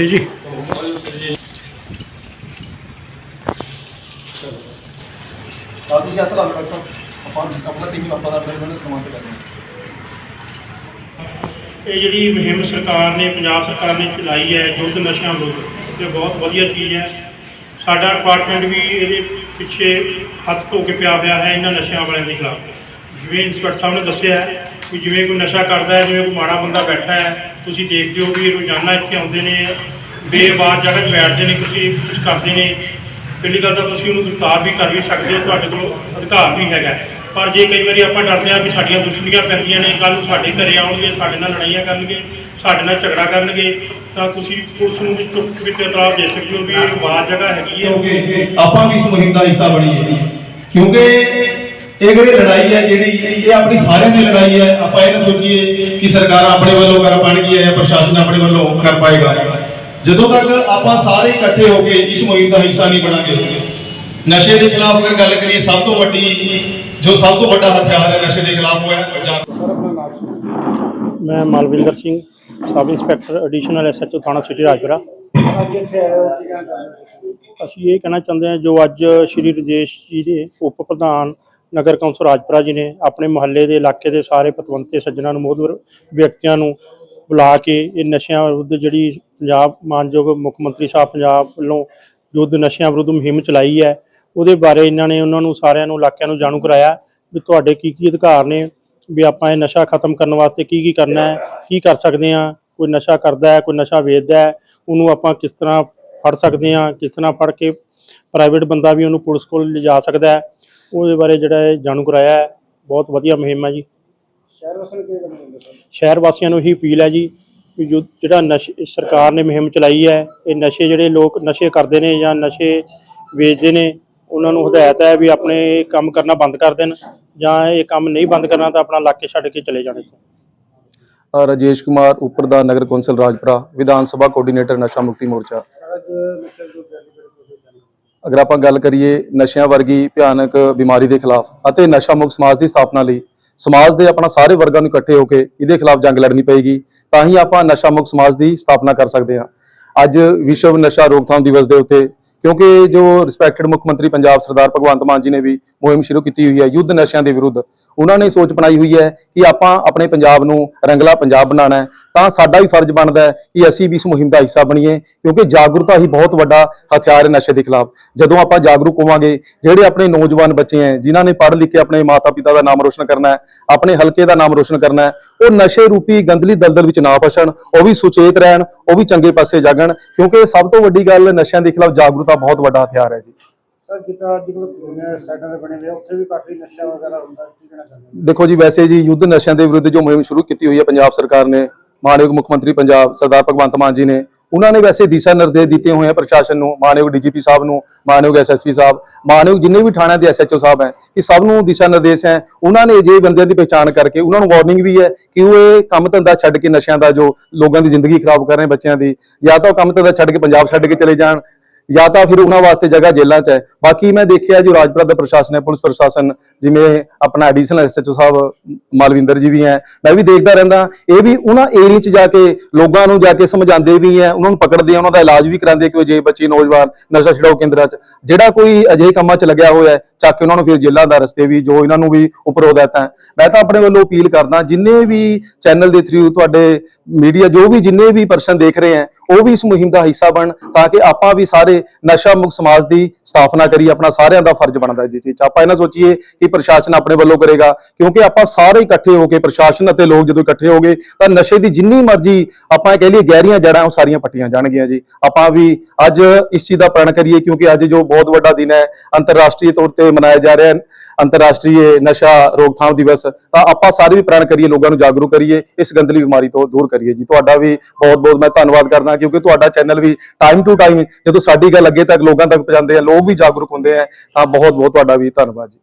ਜੀ ਜੀ ਸਾਡੀ ਛੱਤ ਲਾ ਲਓ ਆਪਾਂ ਆਪਣਾ ਟੀਮ ਆਪਾਂ ਦਾ ਫਿਰ ਮੈਨੂੰ ਸਮਾਨ ਤੇ ਕਰਨਾ ਇਹ ਜਿਹੜੀ ਮੁਹਿੰਮ ਸਰਕਾਰ ਨੇ, ਪੰਜਾਬ ਸਰਕਾਰ ਨੇ ਚਲਾਈ ਹੈ ਯੁੱਧ ਨਸ਼ਿਆਂ ਵਿਰੁੱਧ ਤੇ ਬਹੁਤ ਵਧੀਆ ਚੀਜ਼ ਹੈ। ਸਾਡਾ ਡਿਪਾਰਟਮੈਂਟ ਵੀ ਇਹਦੇ ਪਿੱਛੇ ਹੱਥ ਧੋ ਕੇ ਪਿਆ ਹੋਇਆ ਹੈ ਇਹਨਾਂ ਨਸ਼ਿਆਂ ਵਾਲਿਆਂ ਦੇ ਖਿਲਾਫ। ਜਿਵੇਂ ਇੰਸਪੈਕਟਰ ਸਾਹਿਬ ਨੇ ਦੱਸਿਆ ਹੈ ਕਿ ਜਿਵੇਂ ਕੋਈ ਨਸ਼ਾ ਕਰਦਾ ਹੈ, ਜਿਵੇਂ ਕੋਈ ਮਾੜਾ ਬੰਦਾ ਬੈਠਾ ਹੈ, ਤੁਸੀਂ ਦੇਖਦੇ ਹੋ ਵੀ ਇਹ ਰੋਜ਼ਾਨਾ ਇੱਥੇ ਆਉਂਦੇ ਨੇ, ਬੇਵਾਰ ਜਗ੍ਹਾ 'ਤੇ ਬੈਠਦੇ ਨੇ, ਤੁਸੀਂ ਕੁਝ ਕਰਦੇ ਨੇ। ਪਹਿਲੀ ਗੱਲ ਤਾਂ ਤੁਸੀਂ ਉਹਨੂੰ ਗ੍ਰਿਫਤਾਰ ਵੀ ਕਰ ਵੀ ਸਕਦੇ ਹੋ, ਤੁਹਾਡੇ ਕੋਲ ਅਧਿਕਾਰ ਵੀ ਹੈਗਾ। ਪਰ ਜੇ ਕਈ ਵਾਰੀ ਆਪਾਂ ਡਰਦੇ ਹਾਂ ਵੀ ਸਾਡੀਆਂ ਦੁਸ਼ਮਣੀਆਂ ਪੈਂਦੀਆਂ ਨੇ, ਕੱਲ੍ਹ ਨੂੰ ਸਾਡੇ ਘਰੇ ਆਉਣਗੇ, ਸਾਡੇ ਨਾਲ ਲੜਾਈਆਂ ਕਰਨਗੇ, ਸਾਡੇ ਨਾਲ ਝਗੜਾ ਕਰਨਗੇ, ਤਾਂ ਤੁਸੀਂ ਪੁਲਿਸ ਨੂੰ ਵੀ ਚੁੱਪ ਵਿੱਚ ਇਤਰਾਜ਼ ਦੇ ਸਕਦੇ ਹੋ ਵੀ ਇਹ ਬਾਹਰ ਜਗ੍ਹਾ ਹੈਗੀ ਹੈ। ਆਪਾਂ ਵੀ ਇਸ ਮੁਹਿੰਮ ਦਾ ਹਿੱਸਾ ਬਣੀਏ ਕਿਉਂਕਿ ਇਹ ਜਿਹੜੀ ਲੜਾਈ ਹੈ, ਜਿਹੜੀ ਇਹ ਆਪਣੀ ਸਾਰਿਆਂ ਦੀ ਲੜਾਈ ਹੈ, ਆਪਾਂ ਇਹ ਨਾ ਸੋਚੀਏ ਕਿ ਸਰਕਾਰ ਆਪਣੇ ਵੱਲੋਂ ਕਰ ਪਾਣਗੀ ਜਾਂ ਪ੍ਰਸ਼ਾਸਨ ਆਪਣੇ ਵੱਲੋਂ ਕਰ ਪਾਏਗਾ। ਜਦੋਂ ਤੱਕ ਆਪਾਂ ਸਾਰੇ ਇਕੱਠੇ ਹੋ ਕੇ ਇਸ ਮੁਹਿੰਮ ਦਾ ਹਿੱਸਾ ਨਹੀਂ ਬਣਾਂਗੇ, ਨਸ਼ੇ ਦੇ ਖਿਲਾਫ ਅਗਰ ਗੱਲ ਕਰੀਏ, ਸਭ ਤੋਂ ਵੱਡੀ, ਜੋ ਸਭ ਤੋਂ ਵੱਡਾ ਹਥਿਆਰ ਹੈ, ਨਸ਼ੇ ਦੇ ਖਿਲਾਫ ਉਹ ਹੈ ਮੈਂ Malwinder Singh, sub inspector additional SHO ਥਾਣਾ ਸਿਟੀ ਰਾਜਪੁਰਾ। ਅਸੀਂ ਇਹ ਕਹਿਣਾ ਚਾਹੁੰਦੇ ਹਾਂ, ਜੋ ਅੱਜ ਸ਼੍ਰੀ ਰਜੇਸ਼ ਜੀ ਦੇ ਉਪ ਪ੍ਰਧਾਨ ਨਗਰ ਕੌਂਸਲ ਰਾਜਪੁਰਾ ਜੀ ਨੇ ਆਪਣੇ ਮੁਹੱਲੇ ਦੇ ਇਲਾਕੇ ਦੇ ਸਾਰੇ ਪਤਵੰਤੇ, ਸੱਜਣਾਂ ਨੂੰ ਮੋਹਦਵਰ ਵਿਅਕਤੀਆਂ ਨੂੰ ਬੁਲਾ ਕੇ ਇਹ ਨਸ਼ਿਆਂ ਵਿਰੁੱਧ ਜਿਹੜੀ ਪੰਜਾਬ ਮਾਨਯੋਗ ਮੁੱਖ ਮੰਤਰੀ ਸਾਹਿਬ ਪੰਜਾਬ ਵੱਲੋਂ ਯੁੱਧ ਨਸ਼ਿਆਂ ਵਿਰੁੱਧ ਮੁਹਿੰਮ ਚਲਾਈ ਹੈ, ਉਹਦੇ ਬਾਰੇ ਇਹਨਾਂ ਨੇ ਉਹਨਾਂ ਨੂੰ ਸਾਰਿਆਂ ਨੂੰ ਇਲਾਕਿਆਂ ਨੂੰ ਜਾਣੂ ਕਰਾਇਆ ਵੀ ਤੁਹਾਡੇ ਕੀ ਕੀ ਅਧਿਕਾਰ ਨੇ, ਵੀ ਆਪਾਂ ਇਹ ਨਸ਼ਾ ਖਤਮ ਕਰਨ ਵਾਸਤੇ ਕੀ ਕੀ ਕਰਨਾ ਹੈ, ਕੀ ਕਰ ਸਕਦੇ ਹਾਂ, ਕੋਈ ਨਸ਼ਾ ਕਰਦਾ ਹੈ, ਕੋਈ ਨਸ਼ਾ ਵੇਚਦਾ ਹੈ, ਉਹਨੂੰ ਆਪਾਂ ਕਿਸ ਤਰ੍ਹਾਂ ਫੜ ਸਕਦੇ ਹਾਂ, ਕਿਸ ਤਰ੍ਹਾਂ ਫੜ ਕੇ ਪ੍ਰਾਈਵੇਟ ਬੰਦਾ ਵੀ ਉਹਨੂੰ ਪੁਲਿਸ ਕੋਲ ਲਿਜਾ ਸਕਦਾ ਹੈ, ਉਹਦੇ ਬਾਰੇ ਜਿਹੜਾ ਇਹ ਜਾਣੂ ਕਰਾਇਆ ਬਹੁਤ ਵਧੀਆ ਮੁਹਿੰਮ ਹੈ ਜੀ। ਸ਼ਹਿਰ ਵਾਸੀਆਂ ਨੂੰ ਹੀ ਅਪੀਲ ਹੈ ਜੀ ਜੋ ਜਿਹੜਾ ਨਸ਼ੇ ਸਰਕਾਰ ਨੇ ਮੁਹਿੰਮ ਚਲਾਈ ਹੈ ਇਹ ਨਸ਼ੇ ਜਿਹੜੇ ਲੋਕ ਨਸ਼ੇ ਕਰਦੇ ਨੇ ਜਾਂ ਨਸ਼ੇ ਵੇਚਦੇ ਨੇ ਉਹਨਾਂ ਨੂੰ ਹਦਾਇਤ ਹੈ ਵੀ ਆਪਣੇ ਇਹ ਕੰਮ ਕਰਨਾ ਬੰਦ ਕਰ ਦੇਣ ਜਾਂ ਇਹ ਕੰਮ ਨਹੀਂ ਬੰਦ ਕਰਨਾ ਤਾਂ ਆਪਣਾ ਇਲਾਕੇ ਛੱਡ ਕੇ ਚਲੇ ਜਾਣ ਇੱਥੋਂ। ਅ, ਰਾਜੇਸ਼ ਕੁਮਾਰ ਉੱਪਰ ਦਾ ਨਗਰ ਕੌਂਸਲ ਰਾਜਪੁਰਾ ਵਿਧਾਨ ਸਭਾ ਕੋਆਰਡੀਨੇਟਰ ਨਸ਼ਾ ਮੁਕਤੀ ਮੋਰਚਾ। ਅਗਰ ਆਪਾਂ ਗੱਲ ਕਰੀਏ ਨਸ਼ਿਆਂ ਵਰਗੀ ਭਿਆਨਕ ਬਿਮਾਰੀ ਦੇ ਖਿਲਾਫ ਅਤੇ ਨਸ਼ਾ ਮੁਕਤ ਸਮਾਜ ਦੀ ਸਥਾਪਨਾ ਲਈ ਸਮਾਜ ਦੇ ਆਪਣਾ ਸਾਰੇ ਵਰਗਾਂ ਨੂੰ ਇਕੱਠੇ ਹੋ ਕੇ ਇਹਦੇ ਖਿਲਾਫ ਜੰਗ ਲੜਨੀ ਪਏਗੀ, ਤਾਂ ਹੀ ਆਪਾਂ ਨਸ਼ਾ ਮੁਕਤ ਸਮਾਜ ਦੀ ਸਥਾਪਨਾ ਕਰ ਸਕਦੇ ਹਾਂ। ਅੱਜ ਵਿਸ਼ਵ ਨਸ਼ਾ ਰੋਕਥਾਮ ਦਿਵਸ ਦੇ ਉੱਤੇ ਕਿਉਂਕਿ ਜੋ ਰਿਸਪੈਕਟਡ ਮੁੱਖ ਮੰਤਰੀ ਪੰਜਾਬ ਸਰਦਾਰ ਭਗਵੰਤ ਮਾਨ ਜੀ ਨੇ ਵੀ ਮੁਹਿੰਮ ਸ਼ੁਰੂ ਕੀਤੀ ਹੋਈ ਹੈ ਯੁੱਧ ਨਸ਼ਿਆਂ ਦੇ ਵਿਰੁੱਧ, ਉਹਨਾਂ ਨੇ ਸੋਚ ਬਣਾਈ ਹੋਈ ਹੈ ਕਿ ਆਪਾਂ ਆਪਣੇ ਪੰਜਾਬ ਨੂੰ ਰੰਗਲਾ ਪੰਜਾਬ ਬਣਾਉਣਾ ਹੈ, ਤਾਂ ਸਾਡਾ ਵੀ ਫਰਜ਼ ਬਣਦਾ ਹੈ ਕਿ ਅਸੀਂ ਵੀ ਇਸ ਮੁਹਿੰਮ ਦਾ ਹਿੱਸਾ ਬਣੀਏ, ਕਿਉਂਕਿ ਜਾਗਰੂਕਤਾ ਹੀ ਬਹੁਤ ਵੱਡਾ ਹਥਿਆਰ ਹੈ ਨਸ਼ੇ ਦੇ ਖਿਲਾਫ। ਜਦੋਂ ਆਪਾਂ ਜਾਗਰੂਕ ਹੋਵਾਂਗੇ, ਜਿਹੜੇ ਆਪਣੇ ਨੌਜਵਾਨ ਬੱਚੇ ਹੈ, ਜਿਨ੍ਹਾਂ ਨੇ ਪੜ੍ਹ ਲਿਖ ਕੇ ਆਪਣੇ ਮਾਤਾ-ਪਿਤਾ ਦਾ ਨਾਮ ਰੋਸ਼ਨ ਕਰਨਾ ਹੈ, ਆਪਣੇ ਹਲਕੇ ਦਾ ਨਾਮ ਰੋਸ਼ਨ ਕਰਨਾ ਹੈ ਉਹ ਨਸ਼ੇ ਰੂਪੀ ਗੰਦਲੀ ਦਲਦਲ ਵਿੱਚ ਨਾ ਫਸਣ ਉਹ ਵੀ ਸੁਚੇਤ ਰਹਿਣ ਉਹ ਵੀ ਚੰਗੇ ਪਾਸੇ ਜਾਗਣ ਕਿਉਂਕਿ ਸਭ ਤੋਂ ਵੱਡੀ ਗੱਲ ਨਸ਼ਿਆਂ ਦੇ ਖਿਲਾਫ ਜਾਗਰੂਕਤਾ ਬਹੁਤ ਵੱਡਾ ਹਥਿਆਰ ਹੈ ਜੀ ਸਰ ਜਿੱਦਾਂ ਅੱਜ ਕੱਲ੍ਹ ਪੁਰਾਣੇ ਸਾਈਡਾਂ ਦੇ ਬਣੇ ਹੋਏ ਆ, ਉੱਥੇ ਵੀ ਕਾਫੀ ਨਸ਼ਾ ਵਗੈਰਾ ਹੁੰਦਾ ਕੀ ਕਹਿਣਾ ਚਾਹੁੰਦੇ ਹੋ? ਦੇਖੋ ਜੀ ਵੈਸੇ ਜੀ ਯੁੱਧ ਨਸ਼ਿਆਂ ਦੇ ਵਿਰੁੱਧ ਜੋ ਮੁਹਿੰਮ ਸ਼ੁਰੂ ਕੀਤੀ ਹੋਈ ਹੈ ਪੰਜਾਬ ਸਰਕਾਰ ਨੇ ਮਾਨਯੋਗ ਮੁੱਖ ਮੰਤਰੀ ਪੰਜਾਬ ਸਰਦਾਰ ਭਗਵੰਤ ਮਾਨ ਜੀ ਨੇ ਉਹਨਾਂ ਨੇ ਵੈਸੇ ਦਿਸ਼ਾ ਨਿਰਦੇਸ਼ ਦਿੱਤੇ ਹੋਏ ਆ ਪ੍ਰਸ਼ਾਸਨ ਨੂੰ, ਮਾਨਯੋਗ ਡੀਜੀਪੀ ਸਾਹਿਬ ਨੂੰ, ਮਾਨਯੋਗ ਐਸਐਸਪੀ ਸਾਹਿਬ, ਮਾਨਯੋਗ ਜਿੰਨੇ ਵੀ ਥਾਣਿਆਂ ਦੇ ਐਸਐਚਓ ਸਾਹਿਬ ਹੈ ਕਿ ਸਭ ਨੂੰ ਦਿਸ਼ਾ ਨਿਰਦੇਸ਼ ਹੈ। ਉਹਨਾਂ ਨੇ ਜੇ ਬੰਦਿਆਂ ਦੀ ਪਛਾਣ ਕਰਕੇ ਉਹਨਾਂ ਨੂੰ ਵਾਰਨਿੰਗ ਵੀ ਹੈ ਕਿ ਉਹ ਇਹ ਕੰਮ ਧੰਦਾ ਛੱਡ ਕੇ ਨਸ਼ਿਆਂ ਦਾ ਜੋ ਲੋਕਾਂ ਦੀ ਜ਼ਿੰਦਗੀ ਖਰਾਬ ਕਰ ਰਹੇ ਬੱਚਿਆਂ ਦੀ, ਜਾਂ ਤਾਂ ਉਹ ਕੰਮ ਧੰਦਾ ਛੱਡ ਕੇ ਪੰਜਾਬ ਛੱਡ ਕੇ ਚਲੇ ਜਾਣ ਜਾਂ ਤਾਂ ਫਿਰ ਉਹਨਾਂ ਵਾਸਤੇ ਜਗ੍ਹਾ ਜੇਲ੍ਹਾਂ 'ਚ ਹੈ। ਬਾਕੀ ਮੈਂ ਦੇਖਿਆ ਜੋ ਰਾਜਪੁਰਾ ਦਾ ਪ੍ਰਸ਼ਾਸਨ ਹੈ, ਪੁਲਿਸ ਪ੍ਰਸ਼ਾਸਨ, ਜਿਵੇਂ ਆਪਣਾ ਐਡੀਸ਼ਨਲ ਐਸਐਚਓ ਸਾਹਿਬ, ਮਾਲਵਿੰਦਰ ਜੀ ਵੀ ਹੈ। ਮੈਂ ਵੀ ਦੇਖਦਾ ਰਹਿੰਦਾ। ਇਹ ਵੀ ਉਹਨਾਂ ਏਰੀਆ 'ਚ ਜਾ ਕੇ ਲੋਕਾਂ ਨੂੰ ਜਾ ਕੇ ਸਮਝਾਉਂਦੇ ਵੀ ਹੈ, ਉਹਨਾਂ ਨੂੰ ਪਕੜਦੇ ਆ, ਉਹਨਾਂ ਦਾ ਇਲਾਜ ਵੀ ਕਰਾਉਂਦੇ ਕਿ ਜੇ ਬੱਚੇ ਨੌਜਵਾਨ ਨਸ਼ਾ ਛਡਾਓ ਕੇਂਦਰਾਂ 'ਚ। ਜਿਹੜਾ ਕੋਈ ਅਜਿਹੇ ਕੰਮਾਂ 'ਚ ਲੱਗਿਆ ਹੋਇਆ ਹੈ, ਚੱਕ ਕੇ ਉਹਨਾਂ ਨੂੰ ਫਿਰ ਜੇਲ੍ਹਾਂ ਦਾ ਰਸਤੇ ਵੀ, ਜੋ ਇਹਨਾਂ ਨੂੰ ਵੀ ਉੱਪਰ ਹਦਾਇਤਾਂ ਹੈ ਮੈਂ ਤਾਂ ਆਪਣੇ ਵੱਲੋਂ ਅਪੀਲ ਕਰਦਾ, ਜਿੰਨੇ ਵੀ ਚੈਨਲ ਦੇ ਥਰੂ ਤੁਹਾਡੇ ਮੀਡੀਆ ਜੋ ਵੀ ਜਿੰਨੇ ਵੀ ਪਰਸਨ ਦੇਖ ਰਹੇ ਹੈ, ਉਹ ਵੀ ਇਸ ਮੁਹਿੰਮ ਦਾ ਹਿੱਸਾ ਬਣ, ਤਾਂ ਕਿ ਆਪਾਂ ਵੀ ਸਾਰੇ ਨਸ਼ਾ ਮੁਕਤ ਸਮਾਜ ਦੀ ਸਥਾਪਨਾ ਕਰੀਏ ਆਪਣਾ ਸਾਰਿਆਂ ਦਾ ਫਰਜ਼ ਬਣਦਾ ਜਿਸ ਚੀਜ਼। 'ਚ ਆਪਾਂ ਇਹਨਾਂ ਸੋਚੀਏ ਕਿ ਪ੍ਰਸ਼ਾਸਨ ਆਪਣੇ ਵੱਲੋਂ ਕਰੇਗਾ, ਕਿਉਂਕਿ ਆਪਾਂ ਸਾਰੇ ਇਕੱਠੇ ਹੋ ਕੇ, ਪ੍ਰਸ਼ਾਸਨ ਅਤੇ ਲੋਕ ਜਦੋਂ ਇਕੱਠੇ ਹੋ ਗਏ, ਤਾਂ ਨਸ਼ੇ ਦੀ ਜਿੰਨੀ ਮਰਜ਼ੀ ਆਪਾਂ ਕਹਿ ਲਈਏ ਗਹਿਰੀਆਂ ਜੜ੍ਹਾਂ ਉਹ ਸਾਰੀਆਂ ਪੱਟੀਆਂ ਜਾਣਗੀਆਂ ਜੀ। ਆਪਾਂ ਵੀ ਅੱਜ ਇਸ ਚੀਜ਼ ਦਾ ਪ੍ਰਣ ਕਰੀਏ, ਕਿਉਂਕਿ ਅੱਜ ਜੋ ਬਹੁਤ ਵੱਡਾ ਦਿਨ ਹੈ, ਅੰਤਰਰਾਸ਼ਟਰੀ ਤੌਰ ਤੇ ਮਨਾਇਆ ਜਾ ਰਿਹਾ ਹੈ, ਅੰਤਰਰਾਸ਼ਟਰੀ ਨਸ਼ਾ ਰੋਕਥਾਮ ਦਿਵਸ, ਤਾਂ ਆਪਾਂ ਸਾਰੇ ਵੀ ਪ੍ਰਣ ਕਰੀਏ, ਲੋਕਾਂ ਨੂੰ ਜਾਗਰੂਕ ਕਰੀਏ, ਇਸ ਗੰਦਲੀ ਬਿਮਾਰੀ ਤੋਂ ਦੂਰ ਕਰੀਏ ਜੀ। ਤੁਹਾਡਾ ਵੀ ਬਹੁਤ ਬਹੁਤ ਮੈਂ ਧੰਨਵਾਦ ਕਰਦਾ, ਕਿਉਂਕਿ ਤੁਹਾਡਾ ਚੈਨਲ ਵੀ ਟਾਈਮ ਟੂ ਟਾਈਮ ਜਦੋਂ ਸਾਡੀ ਗੱਲ ਅੱਗੇ ਤੱਕ ਲੋਕਾਂ ਤੱਕ ਪਹੁੰਚਾਉਂਦੇ ਆ, ਲੋਕ ਲੋਕ ਵੀ ਜਾਗਰੂਕ ਹੁੰਦੇ ਆ ਤਾਂ ਬਹੁਤ ਬਹੁਤ ਤੁਹਾਡਾ ਵੀ ਧੰਨਵਾਦ ਜੀ।